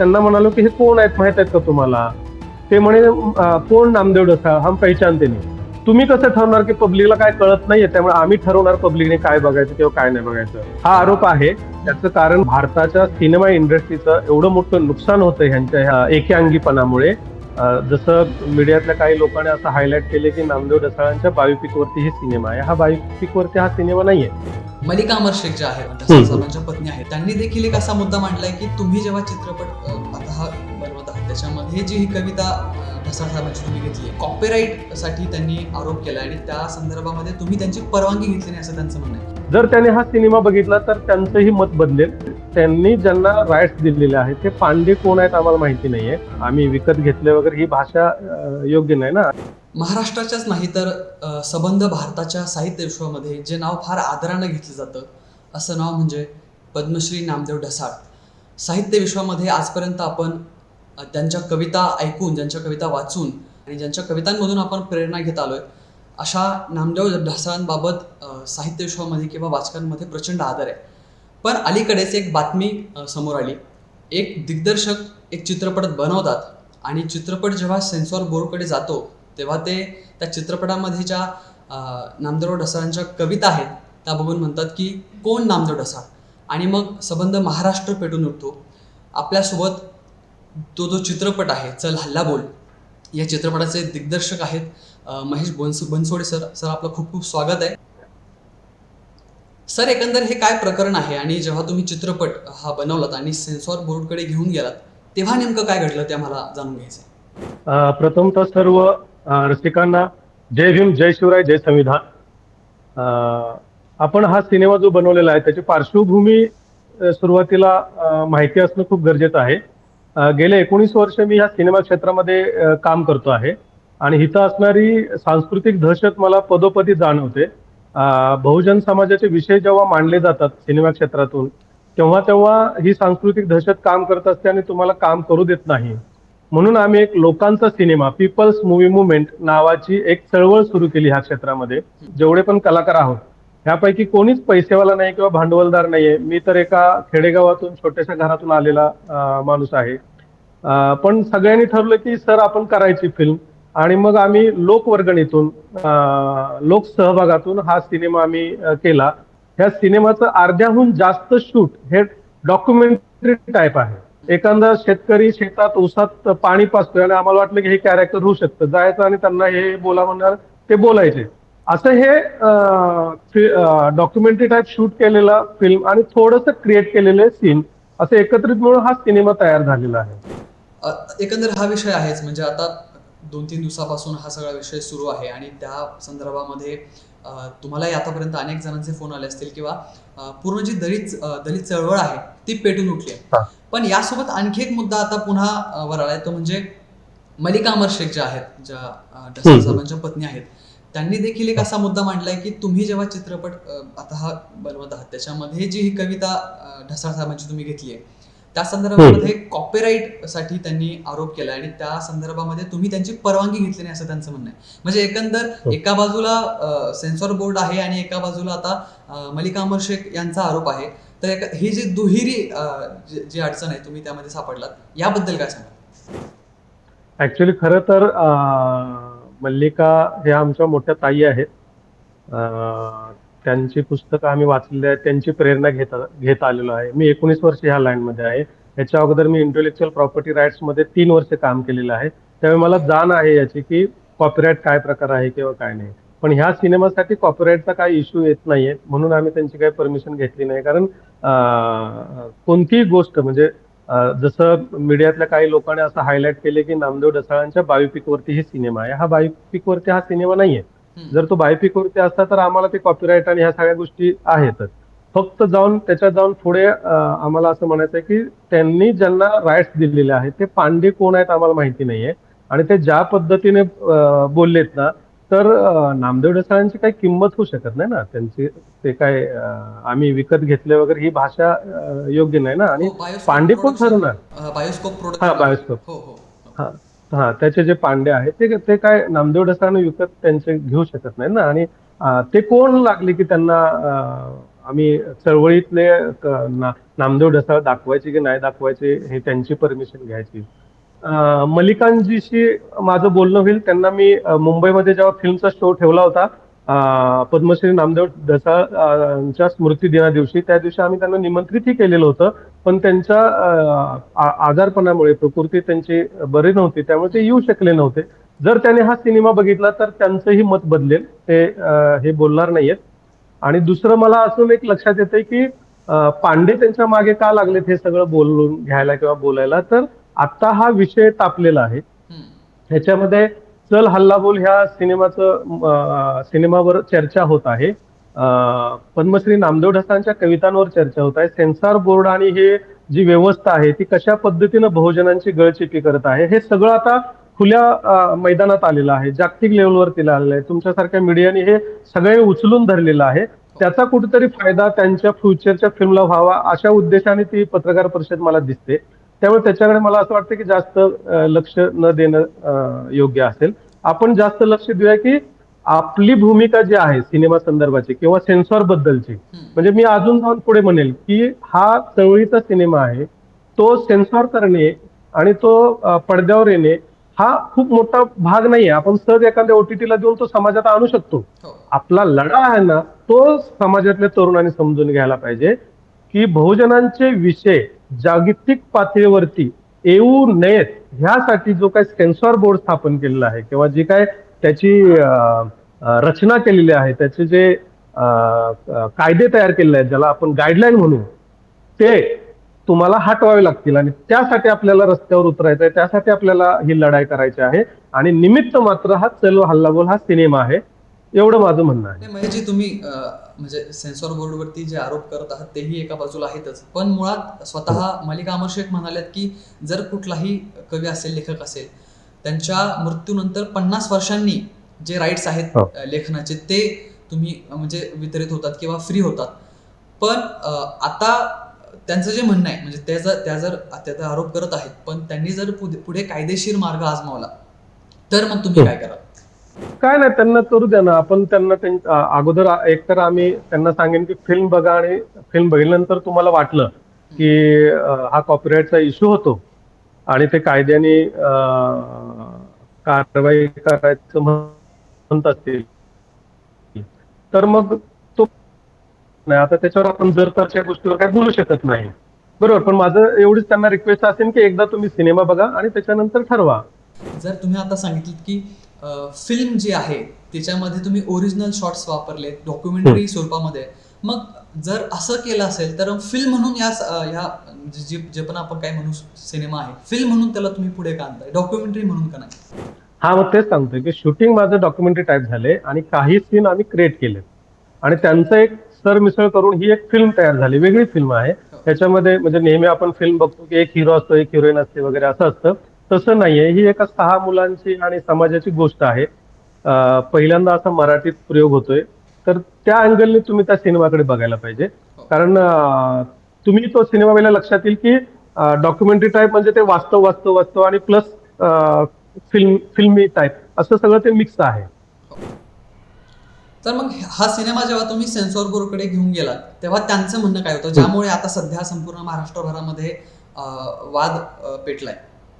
त्यांना म्हणालो की हे कोण आहेत? माहीत आहेत का तुम्हाला? ते म्हणे कोण नामदेव डसा हम पहचानते नाही. तुम्ही कसं ठरवणार की पब्लिकला काय कळत नाहीये? त्यामुळे आम्ही ठरवणार पब्लिकने काय बघायचं किंवा काय नाही बघायचं. हा आरोप आहे. त्याचं कारण भारताच्या सिनेमा इंडस्ट्रीचं एवढं मोठं नुकसान होतं ह्यांच्या ह्या एकांगीपणामुळे जसं मीडियातल्या काही लोकांनी असं हायलाईट केले की नामदेव ढसाळांच्या बायोपिक वरती हे सिनेमा आहे. हा बायोपिक वरती हा सिनेमा नाहीये. मलिका अमर शेख ज्या आहेत साहेबांच्या पत्नी आहेत त्यांनी देखील एक असा मुद्दा मांडलाय की तुम्ही जेव्हा चित्रपट आता हा बनवत आहात त्याच्यामध्ये जी ही कविता ढसाळ साहेबांची तुम्ही घेतली कॉपीराईटसाठी त्यांनी आरोप केला आणि त्या संदर्भामध्ये तुम्ही त्यांची परवानगी घेतली नाही असं त्यांचं म्हणणं आहे. जर त्याने हा सिनेमा बघितला तर त्यांचंही मत बदलेल. त्यांनी ज्यांना राईट्स दिलेले आहेत ते पांडे कोण आहेत आम्हाला माहिती नाहीये. आम्ही विकत घेतले वगैरे ही भाषा योग्य नाही ना. महाराष्ट्राच्याच नाही तर सबंध भारताच्या साहित्य विश्वामध्ये जे नाव फार आदरानं घेतलं जातं असं नाव म्हणजे पद्मश्री नामदेव ढसाळ. साहित्य विश्वामध्ये आजपर्यंत आपण त्यांच्या कविता ऐकून ज्यांच्या कविता वाचून आणि ज्यांच्या कवितांमधून आपण प्रेरणा घेत आलोय अशा नामदेव ढसाळांबाबत साहित्य विश्वामध्ये किंवा वाचकांमध्ये प्रचंड आदर आहे. पण अलीकडेच एक बातमी समोर आली. एक दिग्दर्शक एक चित्रपट बनवतात आणि चित्रपट जेव्हा सेन्सॉर बोर्डकडे जातो तेव्हा ते त्या चित्रपटामध्ये ज्या नामदेव ढसाळांच्या कविता आहेत. त्या बघून म्हणतात की कोण नामदेव ढसाळ आणि मग सबंध महाराष्ट्र पेटून उठतो. आपल्यासोबत तो जो चित्रपट आहे चल हल्ला बोल या चित्रपटाचे दिग्दर्शक आहेत महेश बनसो बनसोडे सर. सर आपलं खूप खूप स्वागत आहे. सर एकंदर हे काय प्रकरण आहे? आणि जेव्हा तुम्ही चित्रपट हा बनवलात आणि सेन्सॉर बोर्डकडे घेऊन गेलात तेव्हा नेमकं काय घडलं? ते आम्हाला जाणून घ्यायचं प्रथमतः सर्व रसिकांना जय भीम जय शिवराय जय संविधान. आपण हा सिनेमा जो बनवलेला आहे त्याची पार्श्वभूमी सुरुवातीला माहिती असणं खूप गरजेचं आहे. गेले एकोणीस वर्ष मी ह्या सिनेमा क्षेत्रामध्ये काम करतो आहे. आणि इथं असणारी सांस्कृतिक दहशत मला पदोपदी जाणवते. बहुजन समाजाचे विषय जेव्हा मांडले जातात सिनेमा क्षेत्रातून तेव्हा तेव्हा ही सांस्कृतिक दहशत काम करत असते आणि तुम्हाला काम करू देत नाही. म्हणून आम्ही एक लोकांचा सिनेमा पीपल्स मूवी मुवमेंट नावाची एक चळवळ सुरू केली ह्या क्षेत्रामध्ये. जेवढे पण कलाकार आहोत ह्यापैकी कोणीच पैसेवाला नाही किंवा भांडवलदार नाहीये. मी तर एका खेडेगावातून छोट्याशा घरातून आलेला माणूस आहे. पण सगळ्यांनी ठरलं की सर आपण करायची फिल्म आणि मग आम्ही लोकवर्गणीतून लोकसहभागातून हा सिनेमा आम्ही केला. ह्या सिनेमाचं अर्ध्याहून जास्त शूट हे डॉक्युमेंटरी टाईप आहे. एखादा शेतकरी शेतात ऊसात पाणी पाचतोय आणि आम्हाला वाटलं की हे कॅरेक्टर होऊ शकतं. जायचं आणि त्यांना हे बोला म्हणणार ते बोलायचे. असं हे डॉक्युमेंटरी टाईप शूट केलेला फिल्म आणि थोडंसं क्रिएट केलेले सीन असं एकत्रित मिळून हा सिनेमा तयार झालेला आहे. एकंदर हा विषय आहेच. म्हणजे आता दोन तीन दिवसापासून हा सगळा विषय सुरू आहे आणि त्या संदर्भामध्ये तुम्हालाही आतापर्यंत अनेक जणांचे फोन आले असतील किंवा पूर्ण जी दलित दलित चळवळ आहे ती पेटून उठली आहे. पण यासोबत आणखी एक मुद्दा आता पुन्हा वर आलाय तो म्हणजे मलिका अमर शेख ज्या आहेत ज्या हम्म. साहेबांच्या पत्नी आहेत त्यांनी देखील एक असा मुद्दा मांडलाय की तुम्ही जेव्हा चित्रपट आता हा बनवत आहात त्याच्यामध्ये जी ही कविता ढसाळ साहेबांची तुम्ही घेतली आहे त्या संदर्भामध्ये कॉपीराईटसाठी त्यांनी आरोप केला आणि त्या संदर्भामध्ये तुम्ही त्यांची परवानगी घेतली नाही असं त्यांचं म्हणणं आहे. म्हणजे एकंदर हो. एका बाजूला सेन्सॉर बोर्ड आहे आणि एका बाजूला आता मलिका अमर शेख यांचा आरोप आहे. तर एक- ही जी दुहेरी जी अडचण आहे तुम्ही त्यामध्ये सापडलात याबद्दल काय सांगा ऍक्च्युली खरं तर मल्लिका ह्या आमच्या मोठ्या ताई आहेत. त्यांची पुस्तकं आम्ही वाचलेली आहेत त्यांची प्रेरणा घेत घेत आलेलो आहे. मी एकोणीस वर्ष ह्या लाईनमध्ये आहे. याच्या अगोदर मी इंटेलेक्च्युअल प्रॉपर्टी राईट्समध्ये तीन वर्ष काम केलेलं आहे. त्यामुळे मला जाण आहे याची की कॉपीराईट काय प्रकार आहे किंवा काय नाही. पण ह्या सिनेमासाठी कॉपीराईटचा काही इश्यू येत नाहीये म्हणून आम्ही त्यांची काही परमिशन घेतली नाही. कारण कोणतीही गोष्ट म्हणजे जसं मीडियातल्या काही लोकांनी असं हायलाईट केले की नामदेव ढसाळांच्या बायोपिकवरती हे सिनेमा आहे. हा बायोपिकवरती हा सिनेमा नाहीये. जर तो बायोपिक वरती असता तर आम्हाला ते कॉपीराईट आणि ह्या सगळ्या गोष्टी आहेतच. फक्त जाऊन त्याच्यात जाऊन पुढे आम्हाला असं म्हणायचं आहे की त्यांनी ज्यांना राईट्स दिलेले आहेत ते पांडे कोण आहेत आम्हाला माहिती नाहीये. आणि ते ज्या पद्धतीने बोललेत ना तर नामदेव ढसाळांची काही किंमत होऊ शकत नाही ना. त्यांची ते काय आम्ही विकत घेतले वगैरे ही भाषा योग्य नाही ना. आणि हो, पांडे कोण ठरवणार? बायोस्कोप हा बायोस्कोप हो. हा त्याचे जे पांडे आहेत ते ते काय नामदेव ढसाळने विकत त्यांचे घेऊ शकत नाही ना? आणि ते कोण लागले की त्यांना आम्ही चळवळीतले नामदेव ढसाळ दाखवायचे की नाही दाखवायचे हे त्यांची परमिशन घ्यायची? मलिकांजीशी मल्लिकांजीशी माझं बोलणं होईल. त्यांना मी मुंबईमध्ये जेव्हा फिल्मचा शो ठेवला होता पद्मश्री नामदेव ढसाळच्या स्मृती दिना दिवशी त्या दिवशी आम्ही त्यांना निमंत्रितही केलेलं होतं. पण त्यांच्या आजारपणामुळे प्रकृती त्यांची बरी नव्हती त्यामुळे ते येऊ शकले नव्हते. जर त्याने हा सिनेमा बघितला तर त्यांचंही मत बदलेल. ते हे बोलणार नाहीयेत. आणि दुसरं मला अजून एक लक्षात येतंय की पांडे त्यांच्या मागे का लागलेत हे सगळं बोलून घ्यायला किंवा बोलायला? तर आता हा विषय तापलेला आहे. ह्याच्यामध्ये चल हल्ला बोल ह्या सिनेमाचं सिनेमावर चर्चा होत आहे. पद्मश्री नामदेव ढसांच्या कवितांवर चर्चा होत आहे. सेन्सॉर बोर्ड आणि हे जी व्यवस्था आहे ती कशा पद्धतीनं बहुजनांची गळचेपी करत आहे हे सगळं आता खुल्या मैदानात आलेलं आहे. जागतिक लेवलवरती आलेलं आहे. तुमच्यासारख्या मीडियाने हे सगळे उचलून धरलेलं आहे. त्याचा कुठेतरी फायदा त्यांच्या फ्युचरच्या फिल्मला व्हावा अशा उद्देशाने ती पत्रकार परिषद मला दिसते. त्यामुळे त्याच्याकडे मला असं वाटतं की जास्त लक्ष न देणं योग्य असेल. आपण जास्त लक्ष देऊया की आपली भूमिका जी आहे सिनेमा संदर्भाची किंवा सेन्सॉर बद्दलची. म्हणजे मी अजून जाऊन पुढे म्हणेल की हा चळवळीचा सिनेमा आहे तो सेन्सॉर करणे आणि तो पडद्यावर येणे हा खूप मोठा भाग नाहीये. आपण सहज एखाद्या ओटीटीला देऊन तो समाजात आणू शकतो. हो. आपला लढा आहे ना तो समाजातल्या तरुणांनी समजून घ्यायला पाहिजे की बहुजनांचे विषय जागतिक पातळीवरती येऊ नयेत ह्यासाठी जो काही सेन्सॉर बोर्ड स्थापन केलेला आहे किंवा जी काय त्याची रचना केलेली आहे त्याचे जे कायदे तयार केलेले आहेत ज्याला आपण गाईडलाईन म्हणू ते तुम्हाला हटवावे लागतील आणि त्यासाठी आपल्याला रस्त्यावर उतरायचं आहे त्यासाठी आपल्याला ही लढाई करायची आहे आणि निमित्त मात्र हा चलो हल्लाबोल हा सिनेमा आहे एवढं माझं म्हणणं आहे. म्हणजे तुम्ही म्हणजे सेन्सॉर बोर्डवरती जे आरोप करत आहात तेही एका बाजूला आहेतच पण मुळात स्वतः मालिका अमर शेख म्हणाल्यात की जर कुठलाही कवी असेल लेखक असेल त्यांच्या मृत्यूनंतर पन्नास वर्षांनी जे राईट्स आहेत हो. लेखनाचे ते तुम्ही म्हणजे वितरित होतात किंवा फ्री होतात पण आता त्यांचं जे म्हणणं आहे म्हणजे त्या जर त्या जर त्याचा आरोप करत आहेत पण त्यांनी जर पुढे- पुढे कायदेशीर मार्ग आजमावला तर मग तुम्ही हो. काय कराल काय नाही त्यांना करू द्या ना. आपण त्यांना अगोदर एकतर आम्ही त्यांना सांगेन की फिल्म बघा आणि फिल्म बघितल्यानंतर तुम्हाला वाटलं की हा कॉपीराईटचा इश्यू होतो आणि ते कायद्याने कारवाई करायचं म्हणत असतील. तर मग तो नाही आता त्याच्यावर आपण जर तरच्या गोष्टीवर काही बोलू शकत नाही. बरोबर पण माझं एवढीच त्यांना रिक्वेस्ट असेल की एकदा तुम्ही सिनेमा बघा आणि त्याच्यानंतर ठरवा. जर तुम्ही आता सांगितलं की फिल्म जी आहे त्याच्यामध्ये तुम्ही ओरिजिनल शॉट्स वापरले डॉक्युमेंटरी स्वरूपामध्ये. मग जर असं केलं असेल तर फिल्म म्हणून या जे जे- जे पण आपण काय म्हणू सिनेमा आहे फिल्म म्हणून त्याला तुम्ही पुढे का आणताय? डॉक्युमेंटरी म्हणून का नाही? हा मग तेच सांगतोय की शूटिंग माझं डॉक्युमेंटरी टाईप झाले आणि काही सीन आम्ही क्रिएट केले आणि त्यांचं एक सरमिसळ करून ही एक फिल्म तयार झाली वेगळी फिल्म आहे. त्याच्यामध्ये म्हणजे नेहमी आपण फिल्म बघतो की एक हिरो असतो एक हिरोईन असते वगैरे असं असतं. तसं नाहीये. ही एका सहा मुलांची आणि समाजाची गोष्ट आहे. पहिल्यांदा असा मराठीत प्रयोग होतोय. तर त्या अँगलने तुम्ही त्या सिनेमाकडे बघायला पाहिजे. कारण तुम्ही तो सिनेमा पहिला लक्षात येईल की डॉक्युमेंटरी टाईप म्हणजे ते वास्तव वास्तव वास्तव आणि प्लस फिल्म फिल्मी टाईप असं सगळं ते मिक्स आहे. तर मग हा सिनेमा जेव्हा तुम्ही सेन्सॉर बोर्डकडे घेऊन गेलात तेव्हा त्यांचं म्हणणं काय होतं? ज्यामुळे आता सध्या संपूर्ण महाराष्ट्रभरामध्ये वाद पेटलाय.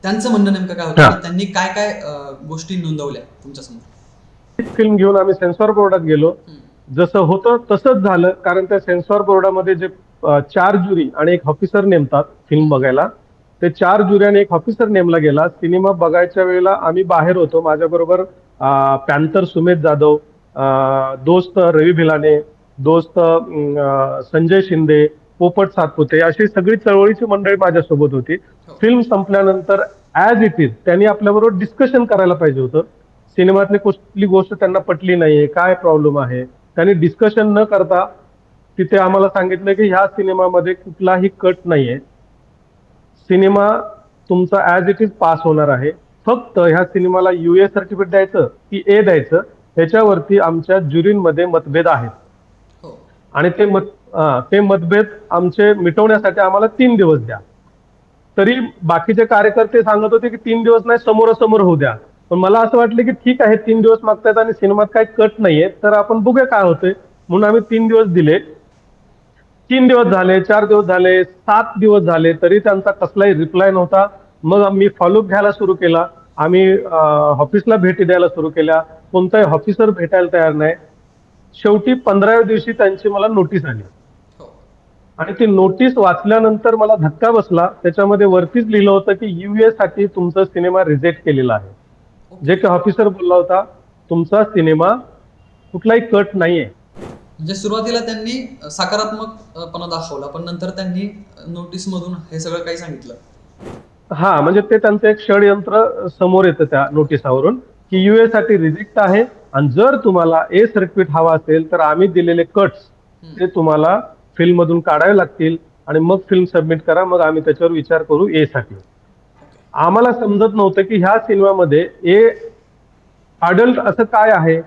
त्यांचं म्हणणं नेमकं काय होतं. की त्यांनी काय काय गोष्टी नोंदवल्या तुमच्यासमोर फिल्म घेऊन आम्ही सेन्सॉर बोर्डात गेलो. जसं होतं तसंच झालं कारण त्या सेन्सॉर बोर्डामध्ये जे चार ज्युरी आणि एक ऑफिसर नेमतात फिल्म बघायला. ते चार ज्युरी आणि एक ऑफिसर नेमला गेला. सिनेमा बघायच्या वेळेला आम्ही बाहेर होतो. माझ्याबरोबर पॅन्थर सुमेध जाधव दोस्त रवी भिलाने दोस्त संजय शिंदे पोपट सातपुते अशी सगळी चळवळीची मंडळी माझ्यासोबत होती. फिल्म संपल्यानंतर ऍज इट इज त्यांनी आपल्याबरोबर डिस्कशन करायला पाहिजे होतं. सिनेमातली कुठली गोष्ट त्यांना पटली नाहीये काय प्रॉब्लेम आहे? त्यांनी डिस्कशन न करता तिथे आम्हाला सांगितलं की ह्या सिनेमामध्ये कुठलाही कट नाहीये. सिनेमा तुमचा ऍज इट इज पास होणार आहे. फक्त ह्या सिनेमाला युए सर्टिफिकेट द्यायचं की ए द्यायचं ह्याच्यावरती आमच्या ज्युरींमध्ये मतभेद आहेत. हो. आणि ते मत हा, ते मतभेद आमचे मिटवण्यासाठी आम्हाला तीन दिवस द्या. तरी बाकीचे कार्यकर्ते सांगत होते की तीन दिवस नाही समोरासमोर होऊ द्या. पण मला असं वाटलं की ठीक आहे तीन दिवस मागतायत आणि सिनेमात काही कट नाहीये तर आपण बघूया काय होते म्हणून आम्ही तीन दिवस दिले. तीन दिवस झाले चार दिवस झाले सात दिवस झाले तरी त्यांचा कसलाही रिप्लाय नव्हता. मग आम्ही फॉलोअप घ्यायला सुरू केला. आम्ही ऑफिसला भेटी द्यायला सुरू केल्या. कोणताही ऑफिसर भेटायला तयार नाही. शेवटी पंधराव्या दिवशी त्यांची मला नोटीस आली. आणि ती नोटीस वाचल्यानंतर मला धक्का बसला. त्याच्यामध्ये वरतीच लिहिलं होतं की युए साठी तुमचा सिनेमा रिजेक्ट केलेला आहे. जे काही ऑफिसर बोलला होता तुमचा सिनेमा कुठलाही कट नाहीये. म्हणजे सुरुवातीला त्यांनी सकारात्मकपणा दाखवला पण नंतर त्यांनी नोटीसमधून हे सगळं काही सांगितलं. हा म्हणजे ते त्यांचं एक षडयंत्र समोर येतं त्या नोटिसावरून की युए साठी रिजेक्ट आहे आणि जर तुम्हाला ए सर्किट हवा असेल तर आम्ही दिलेले कट्स ते तुम्हाला फिल्म मधून काढावे लागतील आणि मग फिल्म सबमिट करा मग आम्ही त्याच्यावर विचार करू ए साठी. आम्हाला समजत नव्हतं की ह्या सिनेमामध्ये ए अडल्ट असं काय आहे?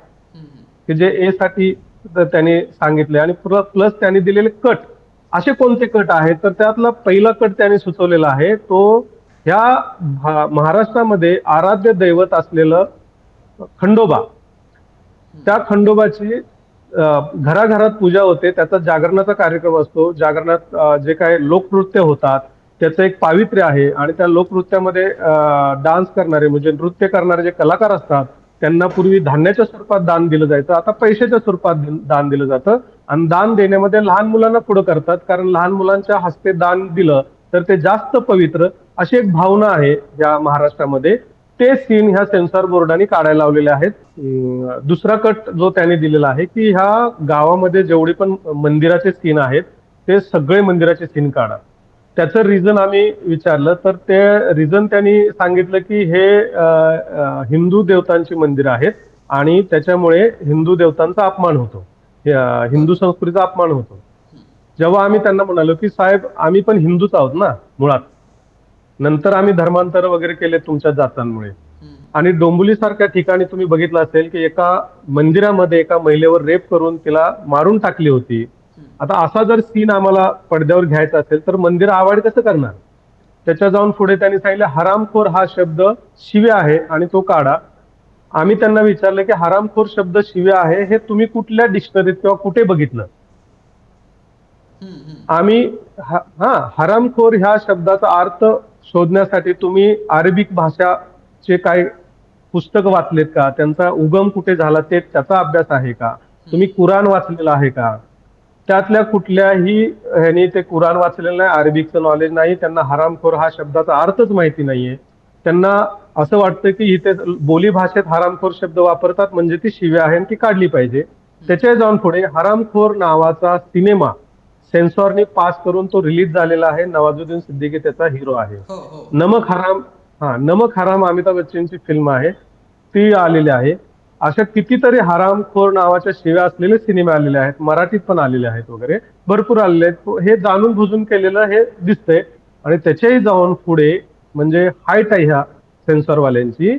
की जे ए साठी त्याने सांगितले आणि प्लस त्यांनी दिलेले कट असे कोणते कट आहेत? तर त्यातला पहिला कट त्याने सुचवलेला आहे तो ह्या महाराष्ट्रामध्ये आराध्य दैवत असलेलं खंडोबा. त्या खंडोबाची घराघरात पूजा होते त्याचा जागरणाचा कार्यक्रम असतो. जागरणात जे काही लोकनृत्य होतात त्याचं एक पावित्र्य आहे आणि त्या लोकनृत्यामध्ये डान्स करणारे म्हणजे नृत्य करणारे जे कलाकार असतात त्यांना पूर्वी धान्याच्या स्वरूपात दान दिलं जायचं आता पैशाच्या स्वरूपात दान दिलं जातं आणि दान देण्यामध्ये लहान मुलांना पुढे करतात कारण लहान मुलांच्या हस्ते दान दिलं तर ते जास्त पवित्र अशी एक भावना आहे या महाराष्ट्रामध्ये. ते सीन ह्या सेन्सॉर बोर्डाने काढायला लावलेले आहेत. दुसरा कट जो त्याने दिलेला आहे की ह्या गावामध्ये जेवढे पण मंदिराचे सीन आहेत ते सगळे मंदिराचे सीन काढा. त्याचं रिझन आम्ही विचारलं तर ते रिझन त्यांनी सांगितलं की हे हिंदू देवतांची मंदिरं आहेत आणि त्याच्यामुळे हिंदू देवतांचा अपमान होतो. हिंदू संस्कृतीचा अपमान होतो. जेव्हा आम्ही त्यांना म्हणालो की साहेब आम्ही पण हिंदूच आहोत ना मुळात. नंतर आम्ही धर्मांतर वगैरे केले तुमच्या जातांमुळे. आणि डोंबिवली सारख्या ठिकाणी तुम्ही बघितलं असेल की एका मंदिरामध्ये एका महिलेवर रेप करून तिला मारून टाकली होती. आता असा जर सीन आम्हाला पडद्यावर घ्यायचा असेल तर मंदिर आवाड कसं करणार? त्याच्या जाऊन पुढे त्यांनी सांगितलं हरामखोर हा शब्द शिवे आहे आणि तो काढा. आम्ही त्यांना विचारलं की हरामखोर शब्द शिवे आहे हे तुम्ही कुठल्या डिक्शनरीत किंवा कुठे बघितलं. आम्ही हा, हरामखोर ह्या शब्दाचा अर्थ शोधण्यासाठी तुम्ही अरेबिक भाषाचे काय पुस्तक वाचलेत का? त्यांचा उगम कुठे झाला ते त्याचा अभ्यास आहे का? तुम्ही कुराण वाचलेला आहे का? त्यातल्या कुठल्याही ह्यानी ते कुराण वाचलेलं नाही अरेबिकचं नॉलेज नाही त्यांना हरामखोर हा शब्दाचा अर्थच माहिती नाहीये. त्यांना असं वाटतं की इथे बोली भाषेत हरामखोर शब्द वापरतात म्हणजे ती शिव्या आहे आणि ती काढली पाहिजे. त्याच्या जाऊन पुढे हरामखोर नावाचा सिनेमा सेन्सॉरने पास करून तो रिलीज झालेला आहे नवाजुद्दीन सिद्दीकी त्याचा हिरो आहे. हो हो. नमक हराम हा नमक हराम अमिताभ बच्चनची फिल्म आहे. ती आलेली आहे. अशा कितीतरी हरामखोर नावाच्या शिव्या असलेले सिनेमे आलेले आहेत. मराठीत पण आलेले आहेत वगैरे. भरपूर आलेले आहेत. हे जाणून बुजून केलेलं हे दिसतंय. आणि त्याच्याही जाऊन पुढे म्हणजे हाईट आहे ह्या सेन्सॉरवाल्यांची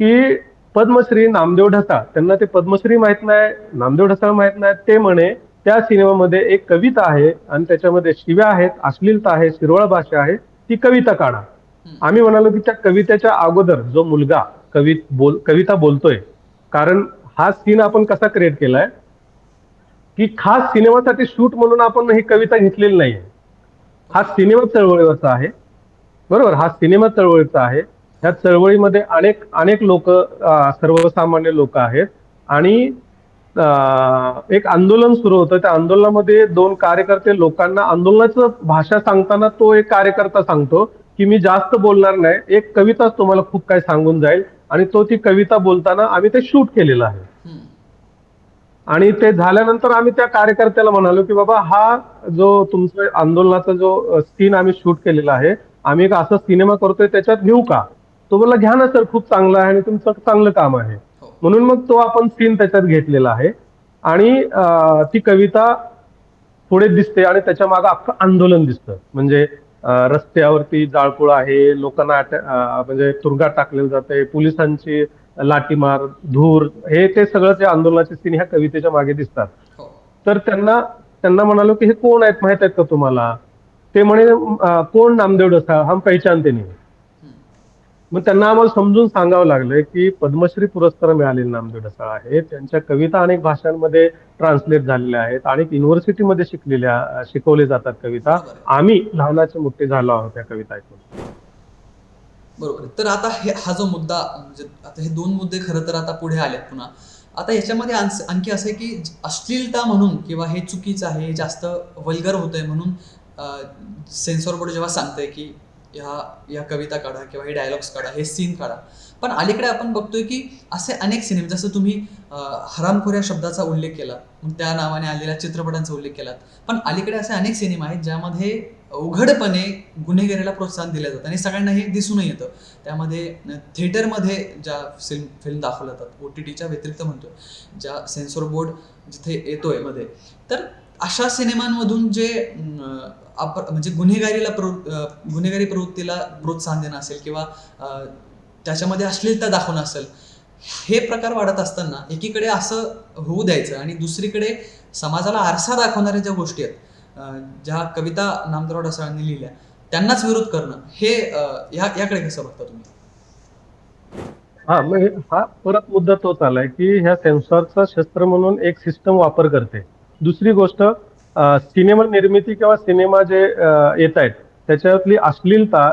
की पद्मश्री नामदेव ढसा. त्यांना ते पद्मश्री माहीत नाही नामदेव ढसाळ माहीत नाही. ते म्हणे त्या सिनेमामध्ये एक कविता आहे आणि त्याच्यामध्ये शिव्या आहेत अश्लीलता आहे शिरवळ भाषा आहे ती कविता काढा. आम्ही म्हणालो की त्या कवितेच्या अगोदर जो मुलगा कवी बोल कविता बोलतोय कारण हा सीन आपण कसा क्रिएट केलाय? की खास सिनेमासाठी शूट म्हणून आपण ही कविता घेतलेली नाहीये. हा सिनेमा चळवळीवरचा आहे. बरोबर? हा सिनेमा चळवळीचा आहे. ह्या चळवळीमध्ये अनेक अनेक लोक सर्वसामान्य लोक आहेत. आणि एक आंदोलन सुरू होतं. त्या आंदोलनामध्ये दोन कार्यकर्ते लोकांना आंदोलनाचं भाषा सांगताना तो एक कार्यकर्ता सांगतो की मी जास्त बोलणार नाही. एक कविताच तुम्हाला खूप काय सांगून जाईल. आणि तो ती कविता बोलताना आम्ही ते शूट केलेलं आहे. आणि ते झाल्यानंतर आम्ही त्या कार्यकर्त्याला म्हणालो की बाबा हा जो तुमचा आंदोलनाचा जो सीन आम्ही शूट केलेला आहे आम्ही एक असा सिनेमा करतोय त्याच्यात घेऊ का? तो बोलला घ्या ना सर खूप चांगला आहे आणि तुमचं चांगलं काम आहे. म्हणून मग तो आपण सीन त्याच्यात घेतलेला आहे. आणि ती कविता पुढे दिसते आणि त्याच्यामागे अख्खं आंदोलन दिसतं. म्हणजे रस्त्यावरती जाळपोळ आहे लोकांना म्हणजे तुरुंगात टाकलेलं जातंय पोलिसांची लाठीमार धूर हे ते सगळं ते आंदोलनाचे सीन ह्या कवितेच्या मागे दिसतात. हो. तर त्यांना त्यांना म्हणालो की हे कोण आहेत माहीत आहेत का तुम्हाला? ते म्हणे कोण नामदेव डसा हम पहचानते नाही. मग त्यांना आम्हाला समजून सांगावं लागलं की पद्मश्री पुरस्कार मिळालेले नामदेव ढसाळ आहेत. त्यांच्या कविता अनेक भाषांमध्ये ट्रान्सलेट झालेल्या आहेत अनेक युनिव्हर्सिटीमध्ये शिकलेल्या शिकवले जातात कविता. आम्ही लहानाचे मोठे झालो आहोत त्या कविता ऐकून. बरोबर तर आता हे हा जो मुद्दा म्हणजे आता हे दोन मुद्दे खरं तर आता पुढे आलेत पुन्हा. आता याच्यामध्ये आणखी असं आहे की अश्लीलता म्हणून किंवा हे चुकीचं आहे हे जास्त वल्गर होतंय म्हणून सेन्सॉर बोर्ड जेव्हा सांगतंय की ह्या या कविता काढा किंवा हे डायलॉग्स काढा हे सीन काढा. पण अलीकडे आपण बघतोय की असे अनेक सिनेमे जसं तुम्ही हरामखोर या शब्दाचा उल्लेख केला त्या नावाने आलेल्या चित्रपटांचा उल्लेख केला पण अलीकडे असे अनेक सिनेमा आहेत ज्यामध्ये उघडपणे गुन्हेगारीला प्रोत्साहन दिलं जातं आणि सगळ्यांना हे दिसूनही येतं. त्यामध्ये थिएटरमध्ये ज्या फिल्म फिल्म दाखवल्या जातात ओ टी टीच्या व्यतिरिक्त म्हणतोय ज्या सेन्सॉर बोर्ड जिथे येतोयमध्ये. तर अशा सिनेमांमधून जे आप म्हणजे गुन्हेगारीला प्रवृ गुन्हेगारी प्रवृत्तीला प्रोत्साहन देणं असेल किंवा त्याच्यामध्ये अश्लीलता दाखवणं असेल हे प्रकार वाढत असताना एकीकडे असं होऊ द्यायचं आणि दुसरीकडे समाजाला आरसा दाखवणाऱ्या ज्या गोष्टी आहेत ज्या कविता नामदराव ढसाळांनी लिहिल्या त्यांनाच विरोध करणं हे या याकडे कसं बघता तुम्ही? हा म्हणजे हा परत मुद्दा तोच आलाय की ह्या सेन्सॉरचा शस्त्र म्हणून एक सिस्टम वापर करते दुसरी गोष्ट सिनेमा निर्मिती किंवा सिनेमा जे येत आहेत त्याच्यातली अश्लीलता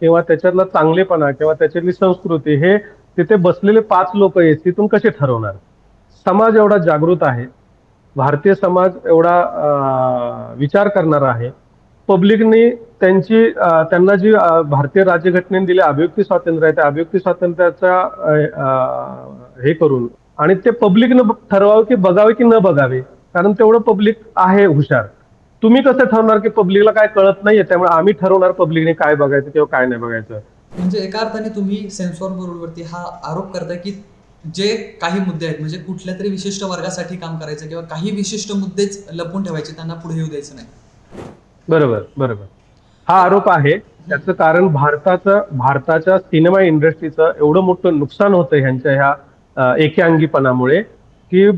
किंवा त्याच्यातला चांगलेपणा किंवा त्याच्यातली संस्कृती हे तिथे बसलेले पाच लोक आहेत तिथून कसे ठरवणार? समाज एवढा जागृत आहे भारतीय समाज एवढा विचार करणारा आहे. पब्लिकनी त्यांची त्यांना जी भारतीय राज्यघटनेने दिले अभिव्यक्ती स्वातंत्र्य आहे त्या अभिव्यक्ती स्वातंत्र्याचा हे करून आणि ते पब्लिकनं ठरवावं की बघावे की न बघावे कारण तेवढं पब्लिक आहे हुशार. तुम्ही कसं ठरवणार की पब्लिकला काय कळत नाहीये त्यामुळे आम्ही ठरवणार पब्लिकने काय बघायचं किंवा काय नाही बघायचं. म्हणजे एका अर्थाने तुम्ही सेन्सॉर बोर्डवरती हा आरोप करताय की जे काही मुद्दे आहेत म्हणजे कुठल्या तरी विशिष्ट वर्गासाठी काम करायचं किंवा काही विशिष्ट मुद्देच लपून ठेवायचे त्यांना पुढे येऊ द्यायचं नाही. बरोबर बरोबर. हा आरोप आहे. त्याचं कारण भारताचं भारताच्या सिनेमा इंडस्ट्रीचं एवढं मोठं नुकसान होतं ह्यांच्या ह्या अं, एकेअंगीपणामुळे. की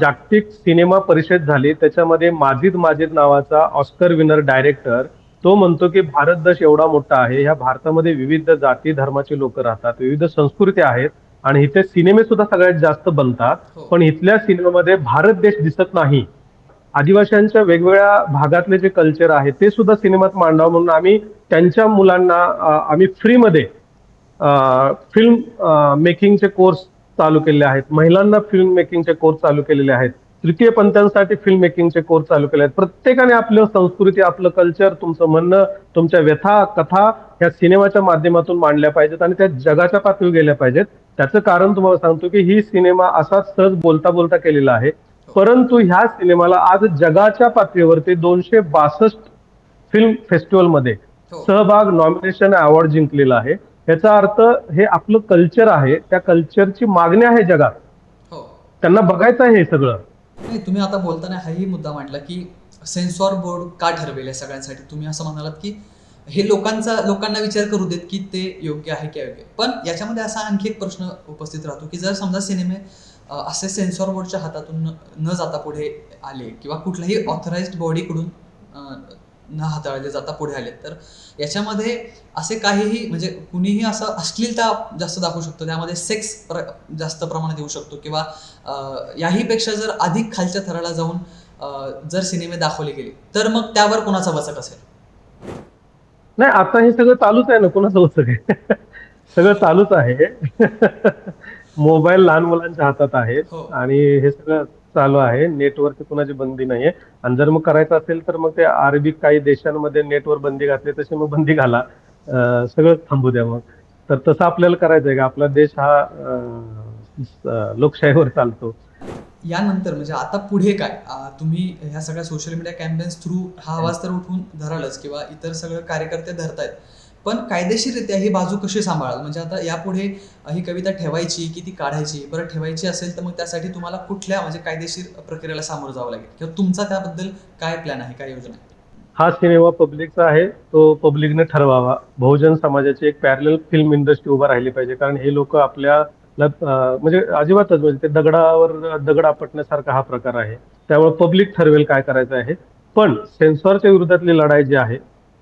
जागतिक सिनेमा परिषद झाली. त्याच्यामध्ये माजिद माजिद नावाचा ऑस्कर विनर डायरेक्टर तो म्हणतो की भारत देश एवढा मोठा आहे. ह्या भारतामध्ये विविध जाती धर्माचे लोक राहतात विविध संस्कृती आहेत आणि इथे सिनेमे सुद्धा सगळ्यात जास्त बनतात. हो. पण इथल्या सिनेमामध्ये भारत देश दिसत नाही. आदिवासींच्या वेगवेगळ्या भागातले जे कल्चर आहे ते सुद्धा सिनेमात मांडावं म्हणून आम्ही त्यांच्या मुलांना आम्ही फ्रीमध्ये फिल्म मेकिंगचे कोर्स चालू केलेले आहेत. महिलांना फिल्म मेकिंगचे कोर्स चालू केलेले आहेत. तृतीय पंथांसाठी फिल्म मेकिंगचे कोर्स चालू केले आहेत. प्रत्येकाने आपलं संस्कृती आपलं कल्चर तुमचं म्हणणं तुमच्या व्यथा कथा ह्या सिनेमाच्या माध्यमातून मांडल्या पाहिजेत आणि त्या जगाच्या पातळीवर गेल्या पाहिजेत. त्याचं कारण तुम्हाला सांगतो की ही सिनेमा असाच सहज बोलता बोलता केलेला आहे. परंतु ह्या सिनेमाला आज जगाच्या पातळीवरती दोनशे बासष्ट फिल्म फेस्टिवलमध्ये हो. सहभाग नॉमिनेशन अवॉर्ड जिंकलेला आहे. याचा अर्थ हे आपलं कल्चर आहे त्या कल्चरची मागणी आहे जगात. हो. त्यांना बघायचं आहे हे सगळं. नाही तुम्ही आता बोलताना हाही मुद्दा मांडला की सेन्सॉर बोर्ड का ठरवेल या सगळ्यांसाठी? तुम्ही असं म्हणालात की हे लोकांचा लोकांना विचार करू देत की ते योग्य आहे की अयोग्य. पण याच्यामध्ये असा आणखी एक प्रश्न उपस्थित राहतो की जर समजा सिनेमे असे सेन्सॉर बोर्डच्या हातातून न- न जाता पुढे आले किंवा कुठल्याही ऑथराइज्ड बॉडीकडून न हाताळले जाता पुढे आले. तर याच्यामध्ये असे काहीही म्हणजे कुणीही असं अश्लीलता जास्त दाखवू शकतो. त्यामध्ये सेक्स प्र जास्त प्रमाणात येऊ शकतो. किंवा याहीपेक्षा जर अधिक खालच्या थराला जाऊन जर सिनेमे दाखवले गेले तर मग त्यावर कोणाचा वचक असेल? नाही आता हे सगळं चालूच आहे ना कोणाचं काय सगळं चालूच आहे. मोबाईल लहान मुलांच्या हातात आहे. हो. आणि हे सगळं चालू आहे. नेटवरती कुणाची बंदी नाहीये. आणि जर मग करायचं असेल तर मग ते अरेबिक काही देशांमध्ये नेटवर बंदी घातली तशी मग बंदी घाला. सगळं थांबू द्या मग. तर तसं आपल्याला करायचं आहे का? आपला देश हा लोकशाहीवर चालतो. यानंतर म्हणजे आता पुढे काय? तुम्ही ह्या सगळ्या सोशल मीडिया कॅम्पेन्स थ्रू हा आवाज तर उठवून धरालच किंवा इतर सगळं कार्यकर्ते धरतायत. पण कायदेशीररित्या ही बाजू कशी सांभाळाल? म्हणजे आता यापुढे ही कविता ठेवायची की ती काढायची बरं ठेवायची असेल तर मग त्यासाठी तुम्हाला कुठल्या म्हणजे कायदेशीर प्रक्रियेला सामोरं जावं लागेल? किंवा तुमचा त्याबद्दल काय प्लॅन आहे? काय योजना आहे? हा सिनेमा पब्लिकचा आहे. तो पब्लिकने ठरवावा. बहुजन समाजाची एक पॅरल फिल्म इंडस्ट्री उभा राहिली पाहिजे. कारण हे लोक आपल्याला म्हणजे अजिबातच म्हणजे ते दगडावर दगड आपटण्यासारखा हा प्रकार आहे. त्यामुळे पब्लिक ठरवेल काय करायचं आहे. पण सेन्सॉरच्या विरोधातली लढाई जी आहे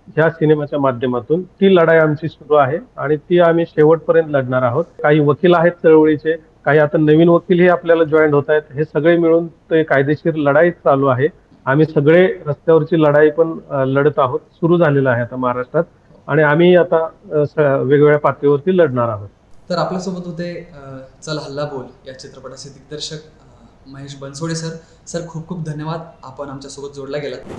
ह्या सिनेमाच्या माध्यमातून ती लढाई आमची सुरू आहे आणि ती आम्ही शेवटपर्यंत लढणार आहोत. काही वकील आहेत चळवळीचे काही आता नवीन वकीलही आपल्याला जॉईन होत आहेत. हे सगळे मिळून ते कायदेशीर लढाई चालू आहे. आम्ही सगळे रस्त्यावरची लढाई पण लढत आहोत. सुरू झालेलं आहे आता महाराष्ट्रात आणि आम्ही आता वेगवेगळ्या पातळीवरती लढणार आहोत. तर आपल्यासोबत होते चल हल्ला बोल या चित्रपटाचे दिग्दर्शक महेश बनसोडे सर. सर खूप खूप धन्यवाद. आपण आमच्यासोबत जोडला गेलात.